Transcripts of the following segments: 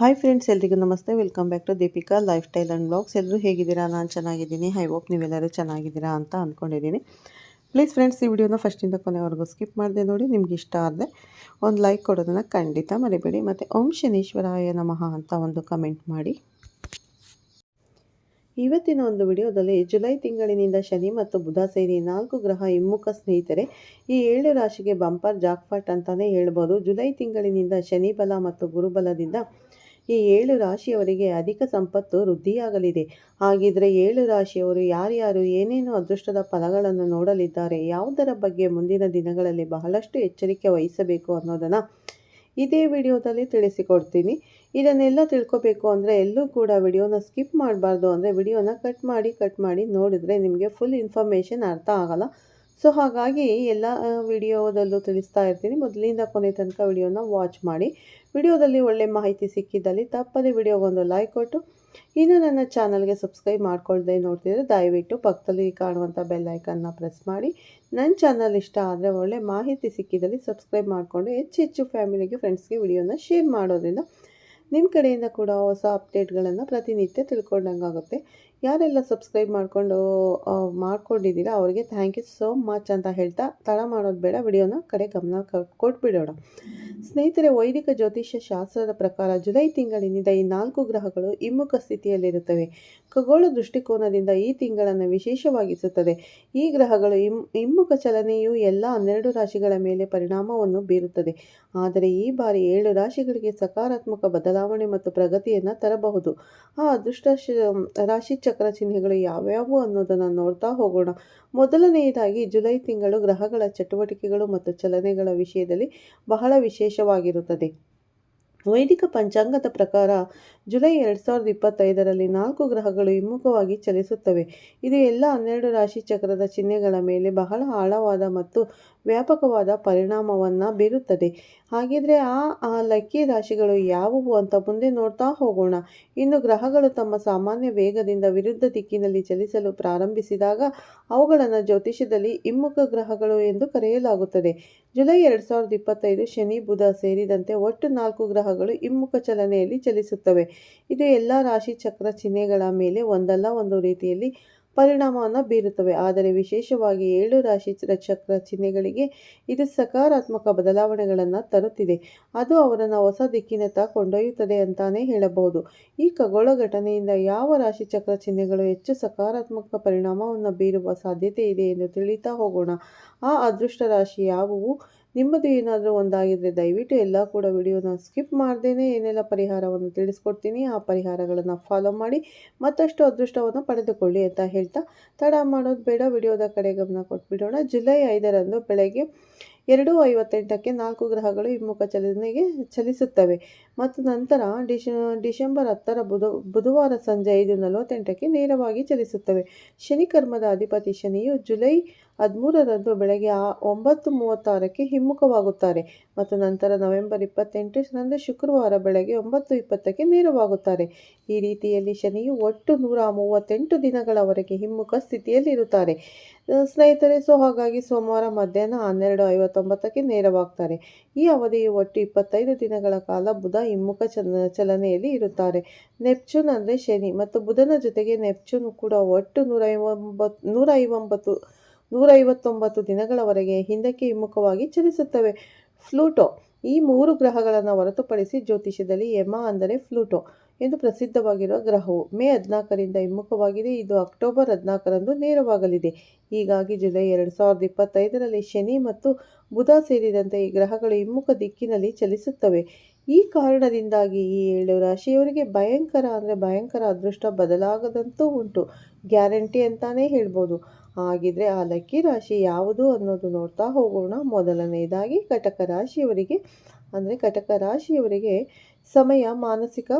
Hi friends ಎಲ್ರಿಗೂ ನಮಸ್ತೆ. Welcome back to Deepika lifestyle and blogs ಎಲ್ಲರೂ ಹೇಗಿದ್ದೀರಾ? ನಾನು ಚೆನ್ನಾಗಿದ್ದೀನಿ. ಐ ಹೋಪ್ ನೀವೆಲ್ಲರೂ ಚೆನ್ನಾಗಿದ್ದೀರಾ ಅಂತ ಅಂದ್ಕೊಂಡಿದ್ದೀನಿ ಪ್ಲೀಸ್ ಫ್ರೆಂಡ್ಸ್ ಈ ವಿಡಿಯೋನ ಫಸ್ಟಿಂದ ಕೊನೆವರೆಗೂ ಸ್ಕಿಪ್ ಮಾಡಿದೆ ನೋಡಿ, ನಿಮ್ಗೆ ಇಷ್ಟ ಆದರೆ ಒಂದು ಲೈಕ್ ಕೊಡೋದನ್ನು ಖಂಡಿತ ಮರಿಬೇಡಿ. ಮತ್ತು ಓಂ ಶನೀಶ್ವರಾಯ ನಮಃ ಅಂತ ಒಂದು ಕಮೆಂಟ್ ಮಾಡಿ. ಇವತ್ತಿನ ಒಂದು ವಿಡಿಯೋದಲ್ಲಿ ಜುಲೈ ತಿಂಗಳಿನಿಂದ ಶನಿ ಮತ್ತು ಬುಧ ಸೇರಿ ನಾಲ್ಕು ಗ್ರಹ ಹಿಮ್ಮುಖ ಸ್ನೇಹಿತರೆ, ಈ ಏಳು ರಾಶಿಗೆ ಬಂಪರ್ ಜಾಕ್ಪಾಟ್ ಅಂತಲೇ ಹೇಳ್ಬೋದು. ಜುಲೈ ತಿಂಗಳಿನಿಂದ ಶನಿ ಬಲ ಮತ್ತು ಗುರುಬಲದಿಂದ ಈ ಏಳು ರಾಶಿಯವರಿಗೆ ಅಧಿಕ ಸಂಪತ್ತು ವೃದ್ಧಿಯಾಗಲಿದೆ. ಹಾಗಿದ್ರೆ ಏಳು ರಾಶಿಯವರು ಯಾರ್ಯಾರು ಏನೇನು ಅದೃಷ್ಟದ ಫಲಗಳನ್ನು ನೋಡಲಿದ್ದಾರೆ, ಯಾವುದರ ಬಗ್ಗೆ ಮುಂದಿನ ದಿನಗಳಲ್ಲಿ ಬಹಳಷ್ಟು ಎಚ್ಚರಿಕೆ ವಹಿಸಬೇಕು ಅನ್ನೋದನ್ನು ಇದೇ ವಿಡಿಯೋದಲ್ಲಿ ತಿಳಿಸಿಕೊಡ್ತೀನಿ. ಇದನ್ನೆಲ್ಲ ತಿಳ್ಕೊಬೇಕು ಅಂದರೆ ಎಲ್ಲೂ ಕೂಡ ವಿಡಿಯೋನ ಸ್ಕಿಪ್ ಮಾಡಬಾರ್ದು ಅಂದರೆ ವಿಡಿಯೋನ ಕಟ್ ಮಾಡಿ ಕಟ್ ಮಾಡಿ ನೋಡಿದ್ರೆ ನಿಮಗೆ ಫುಲ್ ಇನ್ಫಾರ್ಮೇಷನ್ ಅರ್ಥ ಆಗಲ್ಲ. ಸೊ, ಹಾಗಾಗಿ ಎಲ್ಲ ವಿಡಿಯೋದಲ್ಲೂ ತಿಳಿಸ್ತಾ ಇರ್ತೀನಿ. ಮೊದಲಿಂದ ಕೊನೆ ತನಕ ವಿಡಿಯೋನ ವಾಚ್ ಮಾಡಿ. ವಿಡಿಯೋದಲ್ಲಿ ಒಳ್ಳೆ ಮಾಹಿತಿ ಸಿಕ್ಕಿದ್ದಲ್ಲಿ ತಪ್ಪದೇ ವಿಡಿಯೋಗೊಂದು ಲೈಕ್ ಕೊಟ್ಟು. ಇನ್ನು ನನ್ನ ಚಾನಲ್ಗೆ ಸಬ್ಸ್ಕ್ರೈಬ್ ಮಾಡ್ಕೊಳ್ದೆ ನೋಡ್ತಿದ್ರೆ ದಯವಿಟ್ಟು ಪಕ್ಕದಲ್ಲಿ ಕಾಣುವಂಥ ಬೆಲ್ ಐಕನ್ನ ಪ್ರೆಸ್ ಮಾಡಿ. ನನ್ನ ಚಾನಲ್ ಇಷ್ಟ ಆದರೆ ಒಳ್ಳೆ ಮಾಹಿತಿ ಸಿಕ್ಕಿದಲ್ಲಿ ಸಬ್ಸ್ಕ್ರೈಬ್ ಮಾಡಿಕೊಂಡು ಹೆಚ್ಚು ಹೆಚ್ಚು ಫ್ಯಾಮಿಲಿಗೆ ಫ್ರೆಂಡ್ಸ್ಗೆ ವಿಡಿಯೋನ ಶೇರ್ ಮಾಡೋದ್ರಿಂದ ನಿಮ್ಮ ಕಡೆಯಿಂದ ಕೂಡ ಹೊಸ ಅಪ್ಡೇಟ್ಗಳನ್ನು ಪ್ರತಿನಿತ್ಯ ತಿಳ್ಕೊಂಡಂಗಾಗುತ್ತೆ. ಯಾರೆಲ್ಲ ಸಬ್ಸ್ಕ್ರೈಬ್ ಮಾಡಿಕೊಂಡು ಮಾಡ್ಕೊಂಡಿದ್ದೀರಾ ಅವರಿಗೆ ಥ್ಯಾಂಕ್ ಯು ಸೋ ಮಚ್ ಅಂತ ಹೇಳ್ತಾ ತಡ ಮಾಡೋದು ಬೇಡ. ವಿಡಿಯೋನ ಕಡೆ ಗಮನ ಕೊಟ್ಬಿಡೋಣ. ಸ್ನೇಹಿತರೆ, ವೈದಿಕ ಜ್ಯೋತಿಷ್ಯ ಶಾಸ್ತ್ರದ ಪ್ರಕಾರ ಜುಲೈ ತಿಂಗಳಿನಿಂದ ಈ ನಾಲ್ಕು ಗ್ರಹಗಳು ಹಿಮ್ಮುಖ ಸ್ಥಿತಿಯಲ್ಲಿರುತ್ತವೆ. ಖಗೋಳ ದೃಷ್ಟಿಕೋನದಿಂದ ಈ ತಿಂಗಳನ್ನು ವಿಶೇಷವಾಗಿಸುತ್ತದೆ. ಈ ಗ್ರಹಗಳು ಹಿಮ್, ಹಿಮ್ಮುಖ ಚಲನೆಯು ಎಲ್ಲ ಹನ್ನೆರಡು ರಾಶಿಗಳ ಮೇಲೆ ಪರಿಣಾಮವನ್ನು ಬೀರುತ್ತದೆ. ಆದರೆ ಈ ಬಾರಿ ಏಳು ರಾಶಿಗಳಿಗೆ ಸಕಾರಾತ್ಮಕ ಬದಲಾವಣೆ ಮತ್ತು ಪ್ರಗತಿಯನ್ನು ತರಬಹುದು. ಆ, ಅದೃಷ್ಟ ರಾಶಿ ಚಕ್ರ ಚಿಹ್ನೆಗಳು ಯಾವ್ಯಾವು ಅನ್ನೋದನ್ನು ನೋಡ್ತಾ ಹೋಗೋಣ. ಮೊದಲನೆಯದಾಗಿ ಜುಲೈ ತಿಂಗಳು ಗ್ರಹಗಳ ಚಟುವಟಿಕೆಗಳು ಮತ್ತು ಚಲನೆಗಳ ವಿಷಯದಲ್ಲಿ ಬಹಳ ವಿಶೇಷವಾಗಿರುತ್ತದೆ. ವೈದಿಕ ಪಂಚಾಂಗದ ಪ್ರಕಾರ ಜುಲೈ ಎರಡು ಸಾವಿರದ ಇಪ್ಪತ್ತೈದರಲ್ಲಿ ನಾಲ್ಕು ಗ್ರಹಗಳು ಹಿಮ್ಮುಖವಾಗಿ ಚಲಿಸುತ್ತವೆ. ಇದು ಎಲ್ಲ ಹನ್ನೆರಡು ರಾಶಿ ಚಕ್ರದ ಚಿಹ್ನೆಗಳ ಮೇಲೆ ಬಹಳ ಆಳವಾದ ಮತ್ತು ವ್ಯಾಪಕವಾದ ಪರಿಣಾಮವನ್ನು ಬೀರುತ್ತದೆ. ಹಾಗಿದ್ರೆ ಆ ಆ ಲಕ್ಕಿ ರಾಶಿಗಳು ಯಾವುವು ಅಂತ ಮುಂದೆ ನೋಡ್ತಾ ಹೋಗೋಣ. ಇನ್ನು ಗ್ರಹಗಳು ತಮ್ಮ ಸಾಮಾನ್ಯ ವೇಗದಿಂದ ವಿರುದ್ಧ ದಿಕ್ಕಿನಲ್ಲಿ ಚಲಿಸಲು ಪ್ರಾರಂಭಿಸಿದಾಗ ಅವುಗಳನ್ನು ಜ್ಯೋತಿಷ್ಯದಲ್ಲಿ ಹಿಮ್ಮುಖ ಗ್ರಹಗಳು ಎಂದು ಕರೆಯಲಾಗುತ್ತದೆ. ಜುಲೈ ಎರಡು ಸಾವಿರದ ಇಪ್ಪತ್ತೈದು ಶನಿ ಬುಧ ಸೇರಿದಂತೆ ಒಟ್ಟು ನಾಲ್ಕು ಗ್ರಹಗಳು ಹಿಮ್ಮುಖ ಚಲನೆಯಲ್ಲಿ ಚಲಿಸುತ್ತವೆ. ಇದು ಎಲ್ಲ ರಾಶಿ ಚಕ್ರ ಚಿಹ್ನೆಗಳ ಮೇಲೆ ಒಂದಲ್ಲ ಒಂದು ರೀತಿಯಲ್ಲಿ ಪರಿಣಾಮವನ್ನು ಬೀರುತ್ತವೆ. ಆದರೆ ವಿಶೇಷವಾಗಿ ಏಳು ರಾಶಿ ಚಕ್ರ ಚಿಹ್ನೆಗಳಿಗೆ ಇದು ಸಕಾರಾತ್ಮಕ ಬದಲಾವಣೆಗಳನ್ನು ತರುತ್ತಿದೆ. ಅದು ಅವರನ್ನು ಹೊಸ ದಿಕ್ಕಿನತ್ತ ಕೊಂಡೊಯ್ಯುತ್ತದೆ ಅಂತಾನೆ ಹೇಳಬಹುದು. ಈ ಖಗೋಳ ಘಟನೆಯಿಂದ ಯಾವ ರಾಶಿ ಚಕ್ರ ಚಿಹ್ನೆಗಳು ಹೆಚ್ಚು ಸಕಾರಾತ್ಮಕ ಪರಿಣಾಮವನ್ನು ಬೀರುವ ಸಾಧ್ಯತೆ ಇದೆ ಎಂದು ತಿಳಿತಾ ಹೋಗೋಣ. ಆ ಅದೃಷ್ಟ ರಾಶಿ ಯಾವುವು? ನಿಮ್ಮದು ಏನಾದರೂ ಒಂದಾಗಿದ್ದರೆ ದಯವಿಟ್ಟು ಎಲ್ಲ ಕೂಡ ವಿಡಿಯೋನ ಸ್ಕಿಪ್ ಮಾಡ್ದೇ ಏನೆಲ್ಲ ಪರಿಹಾರವನ್ನು ತಿಳಿಸ್ಕೊಡ್ತೀನಿ ಆ ಪರಿಹಾರಗಳನ್ನು ಫಾಲೋ ಮಾಡಿ ಮತ್ತಷ್ಟು ಅದೃಷ್ಟವನ್ನು ಪಡೆದುಕೊಳ್ಳಿ ಅಂತ ಹೇಳ್ತಾ ತಡ ಮಾಡೋದು ಬೇಡ, ವಿಡಿಯೋದ ಕಡೆ ಗಮನ ಕೊಟ್ಬಿಡೋಣ. ಜುಲೈ ಐದರಂದು ಬೆಳಗ್ಗೆ ಎರಡು ಐವತ್ತೆಂಟಕ್ಕೆ ನಾಲ್ಕು ಗ್ರಹಗಳು ಹಿಮ್ಮುಖ ಚಲನೆಗೆ ಚಲಿಸುತ್ತವೆ ಮತ್ತು ನಂತರ ಡಿಶ, ಡಿಸೆಂಬರ್ ಹತ್ತರ ಬುಧ, ಬುಧವಾರ ಸಂಜೆ ಐದು ನಲವತ್ತೆಂಟಕ್ಕೆ ನೇರವಾಗಿ ಚಲಿಸುತ್ತವೆ. ಶನಿ ಕರ್ಮದ ಅಧಿಪತಿ ಶನಿಯು ಜುಲೈ ಹದಿಮೂರರಂದು ಬೆಳಗ್ಗೆ ಒಂಬತ್ತು ಮೂವತ್ತಾರಕ್ಕೆ ಹಿಮ್ಮುಖವಾಗುತ್ತಾರೆ ಮತ್ತು ನಂತರ ನವೆಂಬರ್ ಇಪ್ಪತ್ತೆಂಟರಂದು ಶುಕ್ರವಾರ ಬೆಳಗ್ಗೆ ಒಂಬತ್ತು ಇಪ್ಪತ್ತಕ್ಕೆ ನೇರವಾಗುತ್ತಾರೆ. ಈ ರೀತಿಯಲ್ಲಿ ಶನಿಯು ಒಟ್ಟು ನೂರ ಮೂವತ್ತೆಂಟು ದಿನಗಳವರೆಗೆ ಹಿಮ್ಮುಖ ಸ್ಥಿತಿಯಲ್ಲಿರುತ್ತಾರೆ. ಸ್ನೇಹಿತರೆ, ಸೊ ಹಾಗಾಗಿ ಸೋಮವಾರ ಮಧ್ಯಾಹ್ನ ಹನ್ನೆರಡು ಐವತ್ತೊಂಬತ್ತಕ್ಕೆ ನೇರವಾಗ್ತಾರೆ. ಈ ಅವಧಿಯು ಒಟ್ಟು ಇಪ್ಪತ್ತೈದು ದಿನಗಳ ಕಾಲ ಬುಧ ಹಿಮ್ಮುಖ ಚಲ, ಚಲನೆಯಲ್ಲಿ ಇರುತ್ತಾರೆ. ನೆಪ್ಚೂನ್ ಅಂದರೆ ಶನಿ ಮತ್ತು ಬುಧನ ಜೊತೆಗೆ ನೆಪ್ಚೂನ್ ಕೂಡ ಒಟ್ಟು ನೂರ ನೂರ ಐವೊಂಬತ್ತು ನೂರೈವತ್ತೊಂಬತ್ತು ದಿನಗಳವರೆಗೆ ಹಿಂದಕ್ಕೆ ಹಿಮ್ಮುಖವಾಗಿ ಚಲಿಸುತ್ತವೆ. ಫ್ಲೂಟೋ ಈ ಮೂರು ಗ್ರಹಗಳನ್ನು ಹೊರತುಪಡಿಸಿ ಜ್ಯೋತಿಷ್ಯದಲ್ಲಿ ಯಮ ಅಂದರೆ ಫ್ಲೂಟೋ ಎಂದು ಪ್ರಸಿದ್ಧವಾಗಿರುವ ಗ್ರಹವು ಮೇ ಹದಿನಾಲ್ಕರಿಂದ ಹಿಮ್ಮುಖವಾಗಿದೆ. ಇದು ಅಕ್ಟೋಬರ್ ಹದಿನಾಲ್ಕರಂದು ನೇರವಾಗಲಿದೆ. ಹೀಗಾಗಿ ಜುಲೈ ಎರಡು ಸಾವಿರದ ಇಪ್ಪತ್ತೈದರಲ್ಲಿ ಶನಿ ಮತ್ತು ಬುಧ ಸೇರಿದಂತೆ ಈ ಗ್ರಹಗಳು ಹಿಮ್ಮುಖ ದಿಕ್ಕಿನಲ್ಲಿ ಚಲಿಸುತ್ತವೆ. ಈ ಕಾರಣದಿಂದಾಗಿ ಈ ಏಳು ರಾಶಿಯವರಿಗೆ ಭಯಂಕರ ಅಂದರೆ ಭಯಂಕರ ಅದೃಷ್ಟ ಬದಲಾಗದಂತೂ ಉಂಟು. ಗ್ಯಾರಂಟಿ ಅಂತಾನೇ ಹೇಳ್ಬೋದು. ಹಾಗಿದ್ರೆ ಆ ಲಕ್ಕಿ ರಾಶಿ ಯಾವುದು ಅನ್ನೋದು ನೋಡ್ತಾ ಹೋಗೋಣ. ಮೊದಲನೆಯದಾಗಿ ಕಟಕ ರಾಶಿಯವರಿಗೆ, ಅಂದರೆ ಕಟಕ ರಾಶಿಯವರಿಗೆ ಸಮಯ ಮಾನಸಿಕ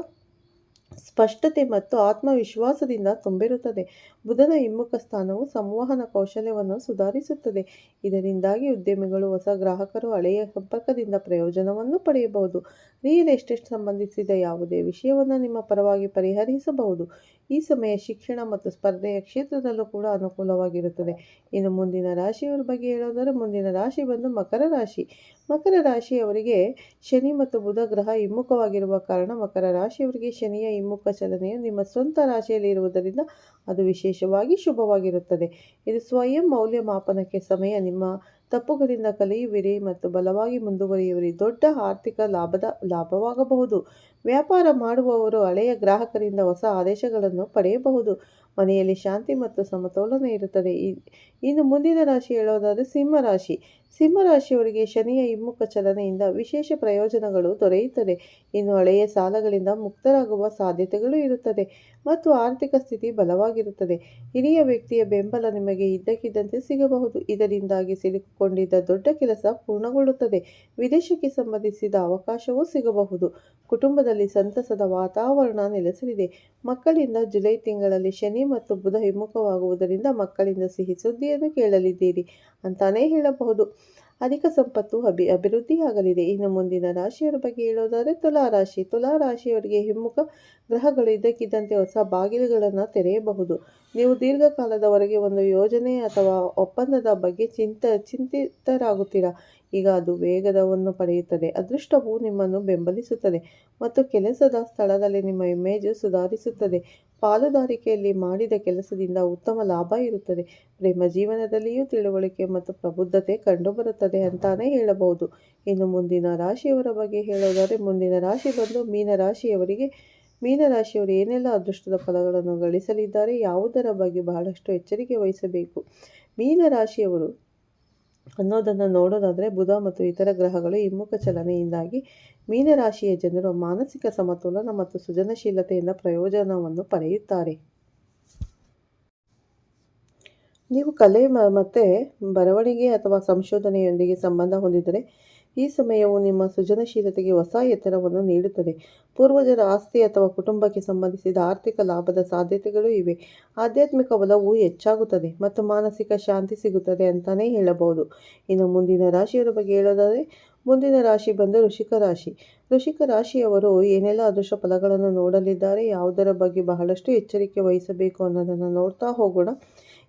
ಸ್ಪಷ್ಟತೆ ಮತ್ತು ಆತ್ಮವಿಶ್ವಾಸದಿಂದ ತುಂಬಿರುತ್ತದೆ. ಬುಧನ ಹಿಮ್ಮುಖ ಸ್ಥಾನವು ಸಂವಹನ ಕೌಶಲ್ಯವನ್ನು ಸುಧಾರಿಸುತ್ತದೆ. ಇದರಿಂದಾಗಿ ಉದ್ಯಮಿಗಳು, ಹೊಸ ಗ್ರಾಹಕರು, ಹಳೆಯ ಸಂಪರ್ಕದಿಂದ ಪ್ರಯೋಜನವನ್ನು ಪಡೆಯಬಹುದು. ರಿಯಲ್ ಎಸ್ಟೇಟ್ ಸಂಬಂಧಿಸಿದ ಯಾವುದೇ ವಿಷಯವನ್ನು ನಿಮ್ಮ ಪರವಾಗಿ ಪರಿಹರಿಸಬಹುದು. ಈ ಸಮಯ ಶಿಕ್ಷಣ ಮತ್ತು ಸ್ಪರ್ಧೆಯ ಕ್ಷೇತ್ರದಲ್ಲೂ ಕೂಡ ಅನುಕೂಲವಾಗಿರುತ್ತದೆ. ಇನ್ನು ಮುಂದಿನ ರಾಶಿಯವರ ಬಗ್ಗೆ ಹೇಳೋದಾದರೆ, ಮುಂದಿನ ರಾಶಿ ಬಂದು ಮಕರ ರಾಶಿ. ಮಕರ ರಾಶಿಯವರಿಗೆ ಶನಿ ಮತ್ತು ಬುಧ ಗ್ರಹ ಹಿಮ್ಮುಖವಾಗಿರುವ ಕಾರಣ ಮಕರ ರಾಶಿಯವರಿಗೆ ಶನಿಯ ಹಿಮ್ಮುಖ ಚಲನೆಯು ನಿಮ್ಮ ಸ್ವಂತ ರಾಶಿಯಲ್ಲಿ ಇರುವುದರಿಂದ ಅದು ವಿಶೇಷವಾಗಿ ಶುಭವಾಗಿರುತ್ತದೆ. ಇದು ಸ್ವಯಂ ಮೌಲ್ಯಮಾಪನಕ್ಕೆ ಸಮಯ. ನಿಮ್ಮ ತಪ್ಪುಗಳಿಂದ ಕಲಿಯುವಿರಿ ಮತ್ತು ಬಲವಾಗಿ ಮುಂದುವರಿಯುವಿರಿ. ದೊಡ್ಡ ಆರ್ಥಿಕ ಲಾಭದ ಲಾಭವಾಗಬಹುದು. ವ್ಯಾಪಾರ ಮಾಡುವವರು ಹಳೆಯ ಗ್ರಾಹಕರಿಂದ ಹೊಸ ಆದೇಶಗಳನ್ನು ಪಡೆಯಬಹುದು. ಮನೆಯಲ್ಲಿ ಶಾಂತಿ ಮತ್ತು ಸಮತೋಲನ ಇರುತ್ತದೆ. ಇನ್ನು ಮುಂದಿನ ರಾಶಿ ಹೇಳೋದಾದರೆ ಸಿಂಹರಾಶಿ ಸಿಂಹರಾಶಿಯವರಿಗೆ ಶನಿಯ ಹಿಮ್ಮುಖ ಚಲನೆಯಿಂದ ವಿಶೇಷ ಪ್ರಯೋಜನಗಳು ದೊರೆಯುತ್ತದೆ. ಇನ್ನು ಹಳೆಯ ಸಾಲಗಳಿಂದ ಮುಕ್ತರಾಗುವ ಸಾಧ್ಯತೆಗಳು ಇರುತ್ತದೆ ಮತ್ತು ಆರ್ಥಿಕ ಸ್ಥಿತಿ ಬಲವಾಗಿರುತ್ತದೆ. ಹಿರಿಯ ವ್ಯಕ್ತಿಯ ಬೆಂಬಲ ನಿಮಗೆ ಇದ್ದಕ್ಕಿದ್ದಂತೆ ಸಿಗಬಹುದು. ಇದರಿಂದಾಗಿ ಸಿಲುಕಿಕೊಂಡಿದ್ದ ದೊಡ್ಡ ಕೆಲಸ ಪೂರ್ಣಗೊಳ್ಳುತ್ತದೆ. ವಿದೇಶಕ್ಕೆ ಸಂಬಂಧಿಸಿದ ಅವಕಾಶವೂ ಸಿಗಬಹುದು. ಕುಟುಂಬದಲ್ಲಿ ಸಂತಸದ ವಾತಾವರಣ ನೆಲೆಸಲಿದೆ. ಮಕ್ಕಳಿಂದ ಜುಲೈ ತಿಂಗಳಲ್ಲಿ ಶನಿ ಮತ್ತು ಬುಧ ಹಿಮ್ಮುಖವಾಗುವುದರಿಂದ ಮಕ್ಕಳಿಂದ ಸಿಹಿ ಸುದ್ದಿಯನ್ನು ಕೇಳಲಿದ್ದೀರಿ ಅಂತಾನೇ ಹೇಳಬಹುದು. ಅಧಿಕ ಸಂಪತ್ತು ಅಭಿ, ಅಭಿವೃದ್ಧಿಯಾಗಲಿದೆ. ಇನ್ನು ಮುಂದಿನ ರಾಶಿಯವರ ಬಗ್ಗೆ ಹೇಳೋದಾದರೆ ತುಲಾ ರಾಶಿ. ತುಲಾ ರಾಶಿಯವರಿಗೆ ಹಿಮ್ಮುಖ ಗ್ರಹಗಳು ಇದ್ದಕ್ಕಿದ್ದಂತೆ ಹೊಸ ಬಾಗಿಲುಗಳನ್ನು ತೆರೆಯಬಹುದು. ನೀವು ದೀರ್ಘಕಾಲದವರೆಗೆ ಒಂದು ಯೋಜನೆ ಅಥವಾ ಒಪ್ಪಂದದ ಬಗ್ಗೆ ಚಿಂತ, ಚಿಂತಿತರಾಗುತ್ತೀರಾ? ಈಗ ಅದು ವೇಗದವನ್ನು ಪಡೆಯುತ್ತದೆ. ಅದೃಷ್ಟವು ನಿಮ್ಮನ್ನು ಬೆಂಬಲಿಸುತ್ತದೆ ಮತ್ತು ಕೆಲಸದ ಸ್ಥಳದಲ್ಲಿ ನಿಮ್ಮ ಇಮೇಜು ಸುಧಾರಿಸುತ್ತದೆ. ಪಾಲುದಾರಿಕೆಯಲ್ಲಿ ಮಾಡಿದ ಕೆಲಸದಿಂದ ಉತ್ತಮ ಲಾಭ ಇರುತ್ತದೆ. ಪ್ರೇಮ ಜೀವನದಲ್ಲಿಯೂ ತಿಳುವಳಿಕೆ ಮತ್ತು ಪ್ರಬುದ್ಧತೆ ಕಂಡುಬರುತ್ತದೆ ಅಂತಾನೆ ಹೇಳಬಹುದು. ಇನ್ನು ಮುಂದಿನ ರಾಶಿಯವರ ಬಗ್ಗೆ ಹೇಳೋದಾದರೆ ಮುಂದಿನ ರಾಶಿ ಬಂದು ಮೀನ ರಾಶಿಯವರಿಗೆ ಮೀನರಾಶಿಯವರು ಏನೆಲ್ಲ ಅದೃಷ್ಟದ ಫಲಗಳನ್ನು ಗಳಿಸಲಿದ್ದಾರೆ, ಯಾವುದರ ಬಗ್ಗೆ ಬಹಳಷ್ಟು ಎಚ್ಚರಿಕೆ ವಹಿಸಬೇಕು? ಮೀನರಾಶಿಯವರು ಅನ್ನೋದನ್ನು ನೋಡೋದಾದರೆ ಬುಧ ಮತ್ತು ಇತರ ಗ್ರಹಗಳು ಹಿಮ್ಮುಖ ಚಲನೆಯಿಂದಾಗಿ ಮೀನರಾಶಿಯ ಜನರು ಮಾನಸಿಕ ಸಮತೋಲನ ಮತ್ತು ಸೃಜನಶೀಲತೆಯಿಂದ ಪ್ರಯೋಜನವನ್ನು ಪಡೆಯುತ್ತಾರೆ. ನೀವು ಕಲೆ ಮತ್ತು ಬರವಣಿಗೆ ಅಥವಾ ಸಂಶೋಧನೆಯೊಂದಿಗೆ ಸಂಬಂಧ ಹೊಂದಿದರೆ ಈ ಸಮಯವು ನಿಮ್ಮ ಸೃಜನಶೀಲತೆಗೆ ಹೊಸ ಎತ್ತರವನ್ನು ನೀಡುತ್ತದೆ. ಪೂರ್ವಜರ ಆಸ್ತಿ ಅಥವಾ ಕುಟುಂಬಕ್ಕೆ ಸಂಬಂಧಿಸಿದ ಆರ್ಥಿಕ ಲಾಭದ ಸಾಧ್ಯತೆಗಳು ಇವೆ. ಆಧ್ಯಾತ್ಮಿಕ ಬಲವು ಹೆಚ್ಚಾಗುತ್ತದೆ ಮತ್ತು ಮಾನಸಿಕ ಶಾಂತಿ ಸಿಗುತ್ತದೆ ಅಂತಾನೆ ಹೇಳಬಹುದು. ಇನ್ನು ಮುಂದಿನ ರಾಶಿಯವರ ಬಗ್ಗೆ ಹೇಳೋದಾದರೆ, ಮುಂದಿನ ರಾಶಿ ಬಂದು ಋಷಿಕ ರಾಶಿ. ಋಷಿಕ ರಾಶಿಯವರು ಏನೆಲ್ಲ ಅದೃಷ್ಟ ಫಲಗಳನ್ನು ನೋಡಲಿದ್ದಾರೆ, ಯಾವುದರ ಬಗ್ಗೆ ಬಹಳಷ್ಟು ಎಚ್ಚರಿಕೆ ವಹಿಸಬೇಕು ಅನ್ನೋದನ್ನು ನೋಡ್ತಾ ಹೋಗೋಣ.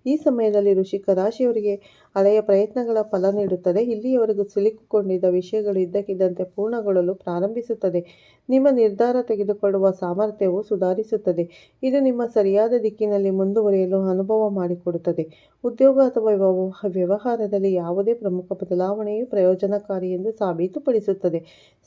ಈ ಸಮಯದಲ್ಲಿ ಋಷಿಕ ರಾಶಿಯವರಿಗೆ ಹಳೆಯ ಪ್ರಯತ್ನಗಳ ಫಲ ನೀಡುತ್ತದೆ. ಇಲ್ಲಿಯವರೆಗೂ ಸಿಲುಕಿಕೊಂಡಿದ್ದ ವಿಷಯಗಳು ಇದ್ದಕ್ಕಿದ್ದಂತೆ ಪೂರ್ಣಗೊಳ್ಳಲು ಪ್ರಾರಂಭಿಸುತ್ತದೆ. ನಿಮ್ಮ ನಿರ್ಧಾರ ತೆಗೆದುಕೊಳ್ಳುವ ಸಾಮರ್ಥ್ಯವು ಸುಧಾರಿಸುತ್ತದೆ. ಇದು ನಿಮ್ಮ ಸರಿಯಾದ ದಿಕ್ಕಿನಲ್ಲಿ ಮುಂದುವರಿಯಲು ಅನುಭವ ಮಾಡಿಕೊಡುತ್ತದೆ. ಉದ್ಯೋಗ ಅಥವಾ ವ್ಯವ- ವ್ಯವಹಾರದಲ್ಲಿ ಯಾವುದೇ ಪ್ರಮುಖ ಬದಲಾವಣೆಯು ಪ್ರಯೋಜನಕಾರಿ ಎಂದು ಸಾಬೀತುಪಡಿಸುತ್ತದೆ.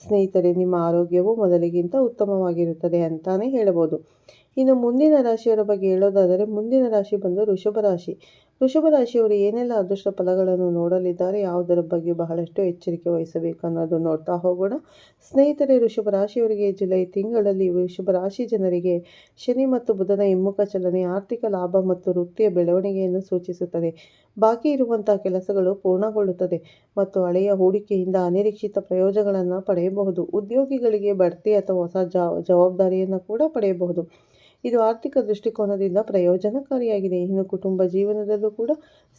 ಸ್ನೇಹಿತರೆ, ನಿಮ್ಮ ಆರೋಗ್ಯವು ಮೊದಲಿಗಿಂತ ಉತ್ತಮವಾಗಿರುತ್ತದೆ ಅಂತಾನೆ ಹೇಳಬಹುದು. ಇನ್ನು ಮುಂದಿನ ರಾಶಿಯವರ ಬಗ್ಗೆ ಹೇಳೋದಾದರೆ ಮುಂದಿನ ರಾಶಿ ಬಂದು ಋಷಭ ರಾಶಿ. ಋಷಭ ರಾಶಿಯವರು ಏನೆಲ್ಲ ಅದೃಷ್ಟ ಫಲಗಳನ್ನು ನೋಡಲಿದ್ದಾರೆ, ಯಾವುದರ ಬಗ್ಗೆ ಬಹಳಷ್ಟು ಎಚ್ಚರಿಕೆ ವಹಿಸಬೇಕು ಅನ್ನೋದು ನೋಡ್ತಾ ಹೋಗೋಣ. ಸ್ನೇಹಿತರೆ ಋಷಭ ರಾಶಿಯವರಿಗೆ ಜುಲೈ ತಿಂಗಳಲ್ಲಿ ವೃಷಭ ರಾಶಿ ಜನರಿಗೆ ಶನಿ ಮತ್ತು ಬುಧನ ಹಿಮ್ಮುಖ ಚಲನೆ, ಆರ್ಥಿಕ ಲಾಭ ಮತ್ತು ವೃತ್ತಿಯ ಬೆಳವಣಿಗೆಯನ್ನು ಸೂಚಿಸುತ್ತದೆ. ಬಾಕಿ ಇರುವಂತಹ ಕೆಲಸಗಳು ಪೂರ್ಣಗೊಳ್ಳುತ್ತದೆ ಮತ್ತು ಹಳೆಯ ಹೂಡಿಕೆಯಿಂದ ಅನಿರೀಕ್ಷಿತ ಪ್ರಯೋಜನಗಳನ್ನು ಪಡೆಯಬಹುದು. ಉದ್ಯೋಗಿಗಳಿಗೆ ಬಡ್ತಿ ಅಥವಾ ಹೊಸ ಜವಾಬ್ದಾರಿಯನ್ನು ಕೂಡ ಪಡೆಯಬಹುದು. ಇದು ಆರ್ಥಿಕ ದೃಷ್ಟಿಕೋನದಿಂದ ಪ್ರಯೋಜನಕಾರಿಯಾಗಿದೆ. ಇನ್ನು ಕುಟುಂಬ ಜೀವನದಲ್ಲೂ ಕೂಡ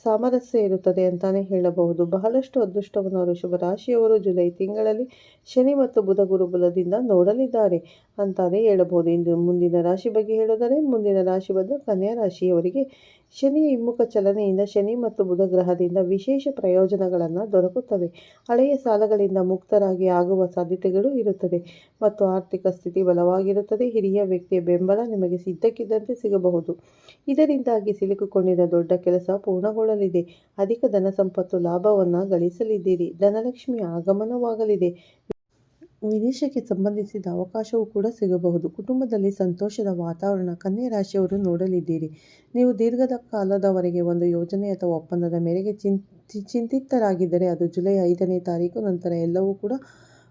ಸಾಮರಸ್ಯ ಇರುತ್ತದೆ ಅಂತಾನೆ ಹೇಳಬಹುದು. ಬಹಳಷ್ಟು ಅದೃಷ್ಟವನ್ನು ವೃಷಭ ರಾಶಿಯವರು ಜುಲೈ ತಿಂಗಳಲ್ಲಿ ಶನಿ ಮತ್ತು ಬುಧ ಗುರುಬಲದಿಂದ ನೋಡಲಿದ್ದಾರೆ ಅಂತಾನೆ ಹೇಳಬಹುದು. ಇಂದು ಮುಂದಿನ ರಾಶಿ ಬಗ್ಗೆ ಹೇಳೋದರೆ ಮುಂದಿನ ರಾಶಿ ಬಂದು ಕನ್ಯಾ ರಾಶಿಯವರಿಗೆ ಶನಿಯ ಹಿಮ್ಮುಖ ಚಲನೆಯಿಂದ ಶನಿ ಮತ್ತು ಬುಧ ಗ್ರಹದಿಂದ ವಿಶೇಷ ಪ್ರಯೋಜನಗಳನ್ನು ದೊರಕುತ್ತವೆ. ಹಳೆಯ ಸಾಲಗಳಿಂದ ಮುಕ್ತರಾಗಿ ಆಗುವ ಸಾಧ್ಯತೆಗಳು ಇರುತ್ತದೆ ಮತ್ತು ಆರ್ಥಿಕ ಸ್ಥಿತಿ ಬಲವಾಗಿರುತ್ತದೆ. ಹಿರಿಯ ವ್ಯಕ್ತಿಯ ಬೆಂಬಲ ನಿಮಗೆ ಸಿದ್ಧಕ್ಕಿದ್ದಂತೆ ಸಿಗಬಹುದು. ಇದರಿಂದಾಗಿ ಸಿಲುಕಿಕೊಂಡಿದ್ದ ದೊಡ್ಡ ಕೆಲಸ ಪೂರ್ಣಗೊಳ್ಳಲಿದೆ ಅಧಿಕ ಧನ ಸಂಪತ್ತು ಲಾಭವನ್ನು ಗಳಿಸಲಿದ್ದೀರಿ. ಧನಲಕ್ಷ್ಮಿ ಆಗಮನವಾಗಲಿದೆ. ವಿದೇಶಕ್ಕೆ ಸಂಬಂಧಿಸಿದ ಅವಕಾಶವೂ ಕೂಡ ಸಿಗಬಹುದು. ಕುಟುಂಬದಲ್ಲಿ ಸಂತೋಷದ ವಾತಾವರಣ ಕನ್ಯೆ ರಾಶಿಯವರು ನೋಡಲಿದ್ದೀರಿ. ನೀವು ದೀರ್ಘದ ಕಾಲದವರೆಗೆ ಒಂದು ಯೋಜನೆ ಅಥವಾ ಒಪ್ಪಂದದ ಮೇರೆಗೆ ಚಿಂತ ಚಿಂತಿತರಾಗಿದ್ದರೆ ಅದು ಜುಲೈ ಐದನೇ ತಾರೀಕು ನಂತರ ಎಲ್ಲವೂ ಕೂಡ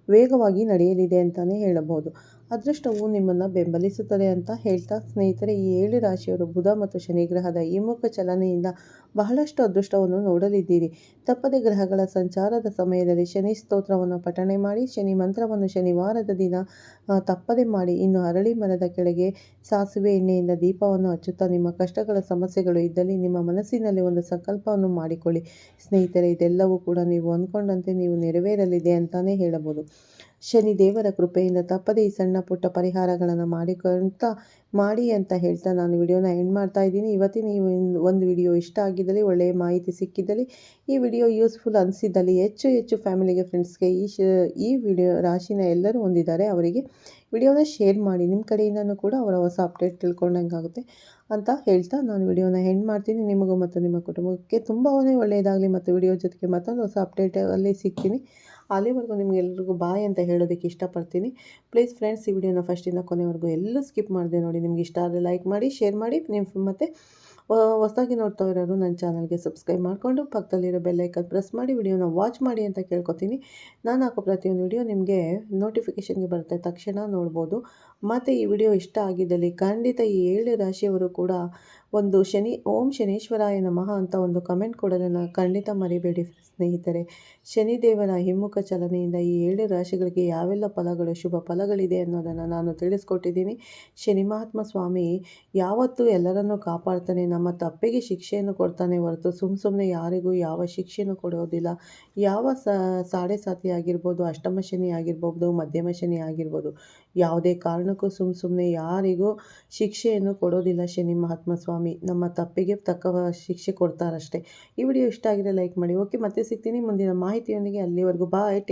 ವೇಗವಾಗಿ ನಡೆಯಲಿದೆ ಅಂತಲೇ ಹೇಳಬಹುದು. ಅದೃಷ್ಟವು ನಿಮ್ಮನ್ನು ಬೆಂಬಲಿಸುತ್ತದೆ ಅಂತ ಹೇಳ್ತಾ ಸ್ನೇಹಿತರೆ, ಈ ಏಳು ರಾಶಿಯವರು ಬುಧ ಮತ್ತು ಶನಿ ಗ್ರಹದ ಈ ಮುಖ ಚಲನೆಯಿಂದ ಬಹಳಷ್ಟು ಅದೃಷ್ಟವನ್ನು ನೋಡಲಿದ್ದೀರಿ. ತಪ್ಪದೆ ಗ್ರಹಗಳ ಸಂಚಾರದ ಸಮಯದಲ್ಲಿ ಶನಿ ಸ್ತೋತ್ರವನ್ನು ಪಠಣೆ ಮಾಡಿ, ಶನಿ ಮಂತ್ರವನ್ನು ಶನಿವಾರದ ದಿನ ತಪ್ಪದೆ ಮಾಡಿ, ಇನ್ನು ಅರಳಿ ಮರದ ಕೆಳಗೆ ಸಾಸಿವೆ ಎಣ್ಣೆಯಿಂದ ದೀಪವನ್ನು ಹಚ್ಚುತ್ತಾ ನಿಮ್ಮ ಕಷ್ಟಗಳ ಸಮಸ್ಯೆಗಳು ಇದ್ದಲ್ಲಿ ನಿಮ್ಮ ಮನಸ್ಸಿನಲ್ಲಿ ಒಂದು ಸಂಕಲ್ಪವನ್ನು ಮಾಡಿಕೊಳ್ಳಿ. ಸ್ನೇಹಿತರೆ, ಇದೆಲ್ಲವೂ ಕೂಡ ನೀವು ಅಂದ್ಕೊಂಡಂತೆ ನೀವು ನೆರವೇರಲಿದೆ ಅಂತಲೇ ಹೇಳಬಹುದು. ಶನಿ ದೇವರ ಕೃಪೆಯಿಂದ ತಪ್ಪದೆ ಈ ಸಣ್ಣ ಪುಟ್ಟ ಪರಿಹಾರಗಳನ್ನು ಮಾಡಿಕೊಳ್ತಾ ಮಾಡಿ ಅಂತ ಹೇಳ್ತಾ ನಾನು ವಿಡಿಯೋನ ಎಂಡ್ ಮಾಡ್ತಾ ಇದ್ದೀನಿ. ಇವತ್ತಿನ ಈ ಒಂದು ವಿಡಿಯೋ ಇಷ್ಟ ಆಗಿದ್ದಲ್ಲಿ, ಒಳ್ಳೆಯ ಮಾಹಿತಿ ಸಿಕ್ಕಿದ್ದಲ್ಲಿ, ಈ ವಿಡಿಯೋ ಯೂಸ್ಫುಲ್ ಅನಿಸಿದ್ದಲ್ಲಿ ಹೆಚ್ಚು ಹೆಚ್ಚು ಫ್ಯಾಮಿಲಿಗೆ ಫ್ರೆಂಡ್ಸ್ಗೆ ಈ ಶ, ಈ ವಿಡಿಯೋ ರಾಶಿನ ಎಲ್ಲರೂ ಹೊಂದಿದ್ದಾರೆ. ಅವರಿಗೆ ವಿಡಿಯೋನ ಶೇರ್ ಮಾಡಿ. ನಿಮ್ಮ ಕಡೆಯಿಂದನೂ ಕೂಡ ಅವರ ಹೊಸ ಅಪ್ಡೇಟ್ ತಿಳ್ಕೊಂಡಂಗಾಗುತ್ತೆ ಅಂತ ಹೇಳ್ತಾ ನಾನು ವಿಡಿಯೋನ ಎಂಡ್ ಮಾಡ್ತೀನಿ. ನಿಮಗೂ ಮತ್ತು ನಿಮ್ಮ ಕುಟುಂಬಕ್ಕೆ ತುಂಬಾ ಒಳ್ಳೆಯದಾಗಲಿ ಮತ್ತು ವಿಡಿಯೋ ಜೊತೆಗೆ ಮತ್ತೊಂದು ಹೊಸ ಅಪ್ಡೇಟಲ್ಲಿ ಸಿಗ್ತೀನಿ. ಅಲ್ಲಿವರೆಗೂ ನಿಮಗೆಲ್ರಿಗೂ ಬಾಯ್ ಅಂತ ಹೇಳೋದಕ್ಕೆ ಇಷ್ಟಪಡ್ತೀನಿ. ಪ್ಲೀಸ್ ಫ್ರೆಂಡ್ಸ್ ಈ ವಿಡಿಯೋನ ಫಸ್ಟಿಂದ ಕೊನೆವರೆಗೂ ಎಲ್ಲೂ ಸ್ಕಿಪ್ ಮಾಡಿದೆ ನೋಡಿ. ನಿಮ್ಗೆ ಇಷ್ಟ ಆದರೆ ಲೈಕ್ ಮಾಡಿ ಶೇರ್ ಮಾಡಿ. ನಿಮ್ಮ ಮತ್ತು ಹೊಸದಾಗಿ ನೋಡ್ತಾ ಇರೋರು ನನ್ನ ಚಾನಲ್ಗೆ ಸಬ್ಸ್ಕ್ರೈಬ್ ಮಾಡಿಕೊಂಡು ಪಕ್ಕದಲ್ಲಿರೋ ಬೆಲ್ಲೈಕನ್ ಪ್ರೆಸ್ ಮಾಡಿ, ವಿಡಿಯೋನ ವಾಚ್ ಮಾಡಿ ಅಂತ ಕೇಳ್ಕೊತೀನಿ. ನಾನು ಹಾಕೋ ಪ್ರತಿಯೊಂದು ವಿಡಿಯೋ ನಿಮಗೆ ನೋಟಿಫಿಕೇಷನ್ಗೆ ಬರುತ್ತೆ. ತಕ್ಷಣ ನೋಡ್ಬೋದು. ಮತ್ತು ಈ ವಿಡಿಯೋ ಇಷ್ಟ ಆಗಿದ್ದಲ್ಲಿ ಖಂಡಿತ ಈ ಏಳು ರಾಶಿಯವರು ಕೂಡ ಒಂದು ಶನಿ, ಓಂ ಶನೀಶ್ವರಾಯ ನಮಃ ಅಂತ ಒಂದು ಕಮೆಂಟ್ ಕೊಡೋದನ್ನು ಖಂಡಿತ ಮರಿಬೇಡಿ ಸ್ನೇಹಿತರೆ. ಶನಿದೇವನ ಹಿಮ್ಮುಖ ಚಲನೆಯಿಂದ ಈ ಏಳು ರಾಶಿಗಳಿಗೆ ಯಾವೆಲ್ಲ ಫಲಗಳು, ಶುಭ ಫಲಗಳಿದೆ ಅನ್ನೋದನ್ನು ನಾನು ತಿಳಿಸ್ಕೊಟ್ಟಿದ್ದೀನಿ. ಶನಿ ಮಹಾತ್ಮ ಸ್ವಾಮಿ ಯಾವತ್ತೂ ಎಲ್ಲರನ್ನೂ ಕಾಪಾಡ್ತಾನೆ, ನಮ್ಮ ತಪ್ಪಿಗೆ ಶಿಕ್ಷೆಯನ್ನು ಕೊಡ್ತಾನೆ ಹೊರತು ಸುಮ್ಮ ಸುಮ್ಮನೆ ಯಾರಿಗೂ ಯಾವ ಶಿಕ್ಷೆಯನ್ನು ಕೊಡೋದಿಲ್ಲ. ಯಾವ ಸಾಡೆ ಸಾತಿ ಆಗಿರ್ಬೋದು, ಅಷ್ಟಮ ಶನಿ ಆಗಿರ್ಬೋದು, ಮಧ್ಯಮ ಶನಿ ಆಗಿರ್ಬೋದು ಯಾವುದೇ ಕಾರಣಕ್ಕೂ ಸುಮ್ ಸುಮ್ಮನೆ ಯಾರಿಗೂ ಶಿಕ್ಷೆಯನ್ನು ಕೊಡೋದಿಲ್ಲ ಶನಿ ಮಹಾತ್ಮ ಸ್ವಾಮಿ ನಮ್ಮ ತಪ್ಪಿಗೆ ತಕ್ಕ ಶಿಕ್ಷೆ ಕೊಡ್ತಾರಷ್ಟೇ. ಈ ವಿಡಿಯೋ ಇಷ್ಟ ಆಗಿದೆ ಲೈಕ್ ಮಾಡಿ. ಓಕೆ, ಮತ್ತೆ ಸಿಗ್ತೀನಿ ಮುಂದಿನ ಮಾಹಿತಿಯೊಂದಿಗೆ. ಅಲ್ಲಿವರೆಗೂ ಬಾಯ್, ಟೇಕ್